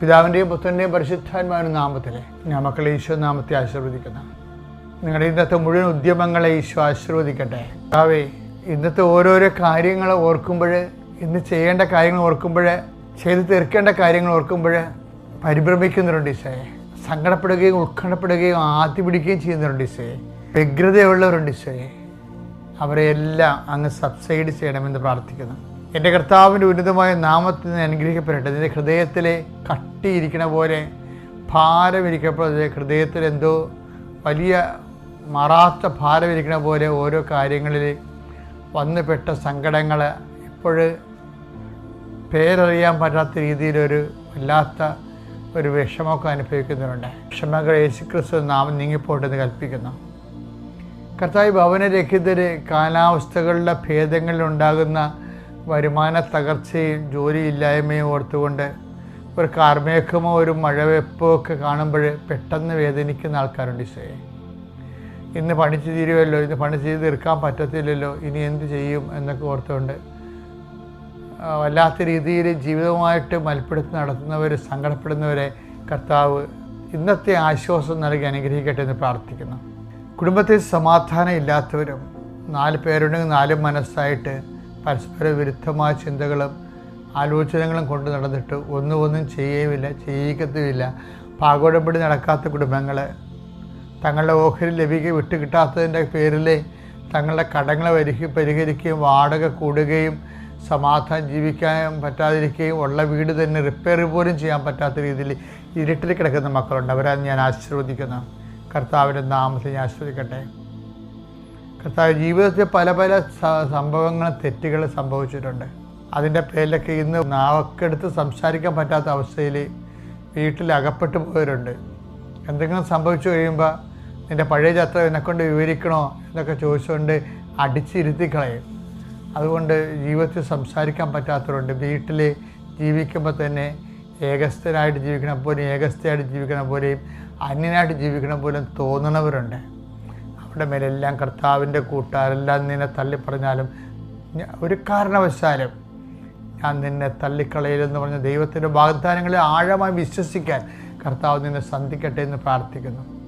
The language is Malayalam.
പിതാവിന്റെയും പുത്രന്റെയും പരിശുദ്ധാത്മാവിന്റെ നാമത്തിൽ ഞാൻ മക്കളെ ഈശോ നാമത്തെ ആശീർവദിക്കുന്നു. നിങ്ങളുടെ ഇന്നത്തെ മുഴുവൻ ഉദ്യമങ്ങളെ ഈശോ ആശീർവദിക്കട്ടെ. പിതാവേ ഇന്നത്തെ ഓരോരോ കാര്യങ്ങൾ ഓർക്കുമ്പോൾ ഇന്ന് ചെയ്യേണ്ട കാര്യങ്ങൾ ഓർക്കുമ്പോൾ ചെയ്ത് തീർക്കേണ്ട കാര്യങ്ങൾ ഓർക്കുമ്പോൾ പരിഭ്രമിക്കുന്നുണ്ട് ഈശോയെ. സങ്കടപ്പെടുകയും ഉത്കണ്ഠപ്പെടുകയും ആത്തി പിടിക്കുകയും ചെയ്യുന്നുണ്ട് ഈശോയെ. വ്യഗ്രതയുള്ളവരുണ്ട് ഈശോയെ. അവരെ എല്ലാം അങ്ങ് സബ്സൈഡ് ചെയ്യണമെന്ന് പ്രാർത്ഥിക്കുന്നു. എന്റെ കർത്താവിന്റെ ഉന്നതമായ നാമത്തിൽ നിന്ന് അനുഗ്രഹിക്കപ്പെടട്ടെ. നിന്റെ ഹൃദയത്തിലെ കട്ടിയിരിക്കണ പോലെ ഭാരമിരിക്കപ്പെടുന്നത് ഹൃദയത്തിൽ എന്തോ വലിയ മറാത്ത ഭാരമിരിക്കണ പോലെ ഓരോ കാര്യങ്ങളിൽ വന്നുപെട്ട സങ്കടങ്ങൾ ഇപ്പോഴ് പേരറിയാൻ പറ്റാത്ത രീതിയിലൊരു വല്ലാത്ത ഒരു വിഷമമൊക്കെ അനുഭവിക്കുന്നുണ്ട്. വിഷമങ്ങൾ യേശുക്രിസ്തു നാമം നീങ്ങിപ്പോട്ടെന്ന് കൽപ്പിക്കുന്നു. കർത്താവ് ഭവനരഹിതര് കാലാവസ്ഥകളുടെ ഭേദങ്ങളിൽ ഉണ്ടാകുന്ന വരുമാന തകർച്ചയും ജോലിയില്ലായ്മയും ഓർത്തുകൊണ്ട് ഒരു കാർമേഘമോ ഒരു മഴവെപ്പോ ഒക്കെ കാണുമ്പോൾ പെട്ടെന്ന് വേദനിക്കുന്ന ആൾക്കാരുണ്ട് ഈശോയെ. ഇന്ന് പണിച്ച് തീരുമല്ലോ ഇന്ന് പണി ചെയ്ത് തീർക്കാൻ പറ്റത്തില്ലല്ലോ ഇനി എന്ത് ചെയ്യും എന്നൊക്കെ ഓർത്തുകൊണ്ട് വല്ലാത്ത രീതിയിൽ ജീവിതവുമായിട്ട് മൽപ്പിടുത്ത് നടത്തുന്നവർ സങ്കടപ്പെടുന്നവരെ കർത്താവ് ഇന്നത്തെ ആശ്വാസം നൽകി അനുഗ്രഹിക്കട്ടെ എന്ന് പ്രാർത്ഥിക്കുന്നു. കുടുംബത്തിൽ സമാധാനം ഇല്ലാത്തവരും നാല് പേരുണ്ടെങ്കിൽ നാല് മനസ്സായിട്ട് പരസ്പര വിരുദ്ധമായ ചിന്തകളും ആലോചനകളും കൊണ്ട് നടന്നിട്ട് ഒന്നും ഒന്നും ചെയ്യുകയുമില്ല ചെയ്യിക്കത്തുമില്ല. പാകോടമ്പടി നടക്കാത്ത കുടുംബങ്ങൾ തങ്ങളുടെ ഓഹരി ലഭിക്കുക വിട്ടുകിട്ടാത്തതിന്റെ പേരിൽ തങ്ങളുടെ കടങ്ങളെ പരിഹ പരിഹരിക്കുകയും വാടക കൂടുകയും സമാധാനം ജീവിക്കാൻ പറ്റാതിരിക്കുകയും ഉള്ള വീട് തന്നെ റിപ്പയർ പോലും ചെയ്യാൻ പറ്റാത്ത രീതിയിൽ ഇരുട്ടിൽ കിടക്കുന്ന മക്കളുണ്ട്. അവരാണ് ഞാൻ ആശീർവദിക്കുന്നു. കർത്താവിന്റെ നാമത്തിൽ ഞാൻ ആശ്രദിക്കട്ടെ കർത്താവ് ജീവിതത്തിൽ പല പല സംഭവങ്ങൾ തെറ്റുകൾ സംഭവിച്ചിട്ടുണ്ട്. അതിന്റെ പേരിലൊക്കെ ഇന്ന് നാവക്കെടുത്ത് സംസാരിക്കാൻ പറ്റാത്ത അവസ്ഥയിൽ വീട്ടിൽ അകപ്പെട്ടു പോയവരുണ്ട്. എന്തെങ്കിലും സംഭവിച്ചു കഴിയുമ്പോൾ നിന്റെ പഴയ ചത്ര എന്നെക്കൊണ്ട് വിവരിക്കണോ എന്നൊക്കെ ചോദിച്ചുകൊണ്ട് അടിച്ചിരുത്തി കളയും. അതുകൊണ്ട് ജീവിതത്തിൽ സംസാരിക്കാൻ പറ്റാത്തവരുണ്ട്. വീട്ടിൽ ജീവിക്കുമ്പോൾ തന്നെ ഏകസ്ഥനായിട്ട് ജീവിക്കണ പോലെയും ഏകസ്ഥയായിട്ട് ജീവിക്കണ പോലെയും അന്യനായിട്ട് ജീവിക്കണ പോലും തോന്നണവരുണ്ട്. അവിടെ മേലെല്ലാം കർത്താവിന്റെ കൂട്ടാരെല്ലാം നിന്നെ തള്ളിപ്പറഞ്ഞാലും ഒരു കാരണവശാലും ഞാൻ നിന്നെ തള്ളിക്കളയില്ലെന്ന് പറഞ്ഞ ദൈവത്തിന്റെ വാഗ്ദാനങ്ങളെ ആഴമായി വിശ്വസിക്കാൻ കർത്താവ് നിന്നെ സന്ധിക്കട്ടെ എന്ന് പ്രാർത്ഥിക്കുന്നു.